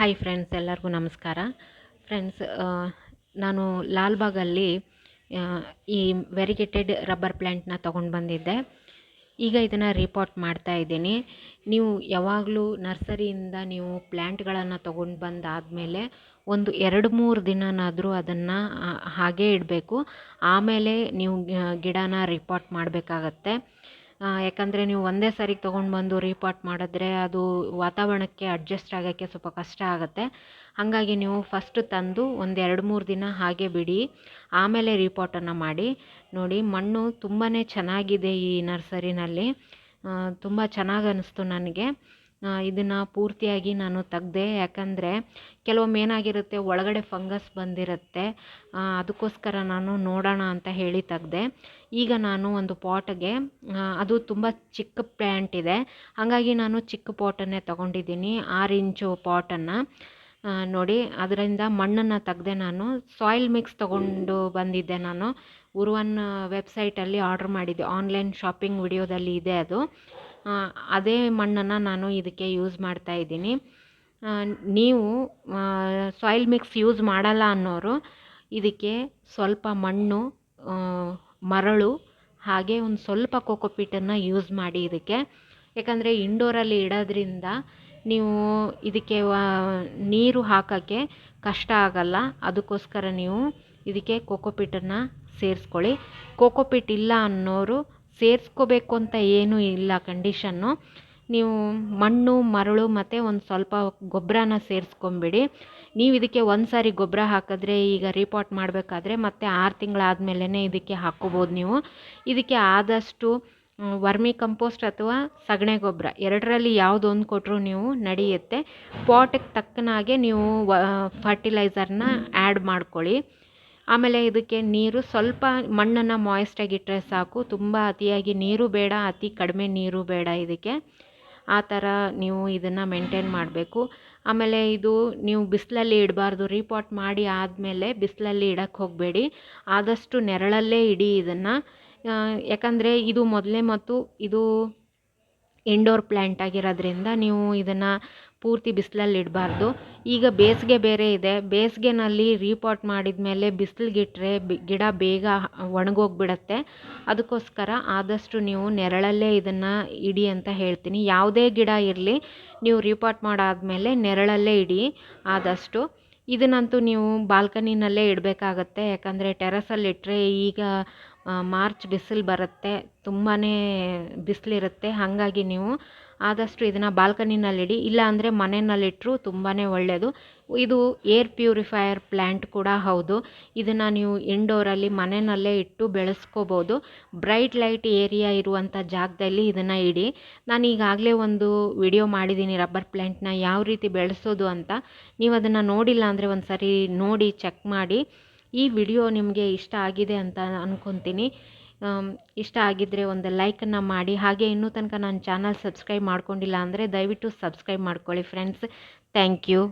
Hi friends ಎಲ್ಲರಿಗೂ ನಮಸ್ಕಾರ. Friends ನಾನು ಲಾಲ್ಬಾಗಲ್ಲಿ ಈ ವೆರಿಗೇಟೆಡ್ ರಬ್ಬರ್ ಪ್ಲ್ಯಾಂಟ್ನ ತೊಗೊಂಡು ಬಂದಿದ್ದೆ. ಈಗ ಇದನ್ನು ರಿಪೋರ್ಟ್ ಮಾಡ್ತಾ ಇದ್ದೀನಿ. ನೀವು ಯಾವಾಗಲೂ ನರ್ಸರಿಯಿಂದ ನೀವು ಪ್ಲ್ಯಾಂಟ್ಗಳನ್ನು ತೊಗೊಂಡು ಬಂದಾದಮೇಲೆ ಒಂದು ಎರಡು ಮೂರು ದಿನನಾದರೂ ಅದನ್ನು ಹಾಗೇ ಇಡಬೇಕು. ಆಮೇಲೆ ನೀವು ಗಿಡನ ರಿಪೋರ್ಟ್ ಮಾಡಬೇಕಾಗತ್ತೆ. ಯಾಕಂದರೆ ನೀವು ಒಂದೇ ಸಾರಿ ತೊಗೊಂಡು ಬಂದು ರೀಪಾಟ್ ಮಾಡಿದ್ರೆ ಅದು ವಾತಾವರಣಕ್ಕೆ ಅಡ್ಜಸ್ಟ್ ಆಗೋಕ್ಕೆ ಸ್ವಲ್ಪ ಕಷ್ಟ ಆಗುತ್ತೆ. ಹಾಗಾಗಿ ನೀವು ಫಸ್ಟ್ ತಂದು ಒಂದು ಎರಡು ಮೂರು ದಿನ ಹಾಗೆ ಬಿಡಿ. ಆಮೇಲೆ ರೀಪಾಟನ್ನು ಮಾಡಿ. ನೋಡಿ, ಮಣ್ಣು ತುಂಬಾ ಚೆನ್ನಾಗಿದೆ ಈ ನರ್ಸರಿನಲ್ಲಿ. ತುಂಬ ಚೆನ್ನಾಗಿ ಅನ್ನಿಸ್ತು ನನಗೆ. ಇದನ್ನು ಪೂರ್ತಿಯಾಗಿ ನಾನು ತೆಗ್ದೆ. ಯಾಕಂದರೆ ಕೆಲವೊಮ್ಮೆ ಏನಾಗಿರುತ್ತೆ, ಒಳಗಡೆ ಫಂಗಸ್ ಬಂದಿರುತ್ತೆ. ಅದಕ್ಕೋಸ್ಕರ ನಾನು ನೋಡೋಣ ಅಂತ ಹೇಳಿ ತೆಗ್ದೆ. ಈಗ ನಾನು ಒಂದು ಪಾಟ್ಗೆ ಅದು ತುಂಬ ಚಿಕ್ಕ ಪ್ಲ್ಯಾಂಟ್ ಇದೆ. ಹಾಗಾಗಿ ನಾನು ಚಿಕ್ಕ ಪಾಟನ್ನೇ ತೊಗೊಂಡಿದ್ದೀನಿ. ಆರು ಇಂಚು ಪಾಟನ್ನು ನೋಡಿ, ಅದರಿಂದ ಮಣ್ಣನ್ನು ತೆಗ್ದೆ ನಾನು. ಸಾಯಿಲ್ ಮಿಕ್ಸ್ ತೊಗೊಂಡು ಬಂದಿದ್ದೆ ನಾನು. ಉರ್ವನ್ ವೆಬ್ಸೈಟಲ್ಲಿ ಆರ್ಡ್ರ್ ಮಾಡಿದ್ದೆ. ಆನ್ಲೈನ್ ಶಾಪಿಂಗ್ ವಿಡಿಯೋದಲ್ಲಿ ಇದೆ ಅದು. ಅದೇ ಮಣ್ಣನ್ನು ನಾನು ಇದಕ್ಕೆ ಯೂಸ್ ಮಾಡ್ತಾ ಇದ್ದೀನಿ. ನೀವು ಸಾಯಿಲ್ ಮಿಕ್ಸ್ ಯೂಸ್ ಮಾಡಲ್ಲ ಅನ್ನೋರು ಇದಕ್ಕೆ ಸ್ವಲ್ಪ ಮಣ್ಣು ಮರಳು, ಹಾಗೆ ಒಂದು ಸ್ವಲ್ಪ ಕೋಕೋಪೀಟನ್ನು ಯೂಸ್ ಮಾಡಿ ಇದಕ್ಕೆ. ಯಾಕಂದರೆ ಇಂಡೋರಲ್ಲಿ ಇಡೋದ್ರಿಂದ ನೀವು ಇದಕ್ಕೆ ನೀರು ಹಾಕೋಕ್ಕೆ ಕಷ್ಟ ಆಗಲ್ಲ. ಅದಕ್ಕೋಸ್ಕರ ನೀವು ಇದಕ್ಕೆ ಕೋಕೋಪೀಟನ್ನು ಸೇರಿಸ್ಕೊಳ್ಳಿ. ಕೋಕೋಪೀಟ್ ಇಲ್ಲ ಅನ್ನೋರು ಸೇರಿಸ್ಕೋಬೇಕು ಅಂತ ಏನೂ ಇಲ್ಲ ಕಂಡೀಷನ್ನು ನೀವು ಮಣ್ಣು, ಮರಳು ಮತ್ತು ಒಂದು ಸ್ವಲ್ಪ ಗೊಬ್ಬರನ ಸೇರಿಸ್ಕೊಂಬಿಡಿ. ನೀವು ಇದಕ್ಕೆ ಒಂದು ಸಾರಿ ಗೊಬ್ಬರ ಹಾಕಿದ್ರೆ ಈಗ ರೀಪಾಟ್ ಮಾಡಬೇಕಾದ್ರೆ ಮತ್ತೆ ಆರು ತಿಂಗಳಾದಮೇಲೆ ಇದಕ್ಕೆ ಹಾಕ್ಕೋಬೋದು ನೀವು. ಇದಕ್ಕೆ ಆದಷ್ಟು ವರ್ಮಿ ಕಂಪೋಸ್ಟ್ ಅಥವಾ ಸಗಣಿ ಗೊಬ್ಬರ ಎರಡರಲ್ಲಿ ಯಾವುದೊಂದು ಕೊಟ್ಟರು ನೀವು ನಡೆಯುತ್ತೆ. ಪಾಟಿಗೆ ತಕ್ಕನಾಗೆ ನೀವು ಫರ್ಟಿಲೈಸರ್ನ ಆ್ಯಡ್ ಮಾಡ್ಕೊಳ್ಳಿ. ಆಮೇಲೆ ಇದಕ್ಕೆ ನೀರು ಸ್ವಲ್ಪ ಮಣ್ಣನ್ನು ಮಾಯಿಸ್ಟಾಗಿಟ್ಟರೆ ಸಾಕು. ತುಂಬ ಅತಿಯಾಗಿ ನೀರು ಬೇಡ, ಅತಿ ಕಡಿಮೆ ನೀರು ಬೇಡ ಇದಕ್ಕೆ. ಆ ಥರ ನೀವು ಇದನ್ನು ಮೇಂಟೈನ್ ಮಾಡಬೇಕು. ಆಮೇಲೆ ಇದು ನೀವು ಬಿಸಿಲಲ್ಲಿ ಇಡಬಾರ್ದು. ರೀಪಾಟ್ ಮಾಡಿ ಆದಮೇಲೆ ಬಿಸಿಲಲ್ಲಿ ಇಡಕ್ಕೆ ಹೋಗಬೇಡಿ. ಆದಷ್ಟು ನೆರಳಲ್ಲೇ ಇಡಿ ಇದನ್ನು. ಯಾಕಂದರೆ ಇದು ಮೊದಲೇ ಮತ್ತು ಇದು ಇಂಡೋರ್ ಪ್ಲ್ಯಾಂಟ್ ಆಗಿರೋದ್ರಿಂದ ನೀವು ಇದನ್ನು ಪೂರ್ತಿ ಬಿಸಿಲಲ್ಲಿ ಇಡಬಾರ್ದು. ಈಗ ಬೇಸಿಗೆ ಬೇರೆ ಇದೆ. ಬೇಸಿಗೆನಲ್ಲಿ ರೀಪಾಟ್ ಮಾಡಿದ ಮೇಲೆ ಬಿಸಿಲಿಗಿಟ್ರೆ ಗಿಡ ಬೇಗ ಒಣಗೋಗ್ಬಿಡತ್ತೆ. ಅದಕ್ಕೋಸ್ಕರ ಆದಷ್ಟು ನೀವು ನೆರಳಲ್ಲೇ ಇದನ್ನು ಇಡಿ ಅಂತ ಹೇಳ್ತೀನಿ. ಯಾವುದೇ ಗಿಡ ಇರಲಿ, ನೀವು ರೀಪಾಟ್ ಮಾಡಾದಮೇಲೆ ನೆರಳಲ್ಲೇ ಇಡಿ ಆದಷ್ಟು. ಇದನ್ನಂತೂ ನೀವು ಬಾಲ್ಕನಿನಲ್ಲೇ ಇಡಬೇಕಾಗತ್ತೆ. ಯಾಕಂದರೆ ಟೆರಸಲ್ಲಿ ಇಟ್ಟರೆ ಈಗ ಮಾರ್ಚ್ ಬಿಸಿಲು ಬರುತ್ತೆ. ತುಂಬಾ ಬಿಸಿಲಿರುತ್ತೆ. ಹಾಗಾಗಿ ನೀವು ಆದಷ್ಟು ಇದನ್ನು ಬಾಲ್ಕನಿನಲ್ಲಿಡಿ ಇಲ್ಲ ಅಂದರೆ ಮನೆಯಲ್ಲಿಟ್ಟರೂ ತುಂಬಾ ಒಳ್ಳೆಯದು ಇದು ಏರ್ ಪ್ಯೂರಿಫೈಯರ್ ಪ್ಲ್ಯಾಂಟ್ ಕೂಡ ಹೌದು. ಇದನ್ನು ನೀವು ಇಂಡೋರಲ್ಲಿ ಮನೆಯಲ್ಲೇ ಇಟ್ಟು ಬೆಳೆಸ್ಕೋಬೋದು. ಬ್ರೈಟ್ ಲೈಟ್ ಏರಿಯಾ ಇರುವಂಥ ಜಾಗದಲ್ಲಿ ಇದನ್ನು ಇಡಿ. ನಾನು ಈಗಾಗಲೇ ಒಂದು ವಿಡಿಯೋ ಮಾಡಿದ್ದೀನಿ ರಬ್ಬರ್ ಪ್ಲ್ಯಾಂಟ್ನ ಯಾವ ರೀತಿ ಬೆಳೆಸೋದು ಅಂತ. ನೀವು ಅದನ್ನು ನೋಡಿಲ್ಲ ಅಂದರೆ ಒಂದು ಸರಿ ನೋಡಿ ಚೆಕ್ ಮಾಡಿ. ಈ ವಿಡಿಯೋ ನಿಮಗೆ ಇಷ್ಟ ಆಗಿದೆ ಅಂತ ಅಂದ್ಕೊತೀನಿ ಇಷ್ಟ ಆಗಿದ್ದರೆ ಒಂದು ಲೈಕನ್ನು ಮಾಡಿ. ಹಾಗೆ ಇನ್ನೂ ತನಕ ನನ್ನ ಚಾನಲ್ ಸಬ್ಸ್ಕ್ರೈಬ್ ಮಾಡ್ಕೊಂಡಿಲ್ಲ ಅಂದರೆ ದಯವಿಟ್ಟು ಸಬ್ಸ್ಕ್ರೈಬ್ ಮಾಡ್ಕೊಳ್ಳಿ ಫ್ರೆಂಡ್ಸ್ ಥ್ಯಾಂಕ್ ಯು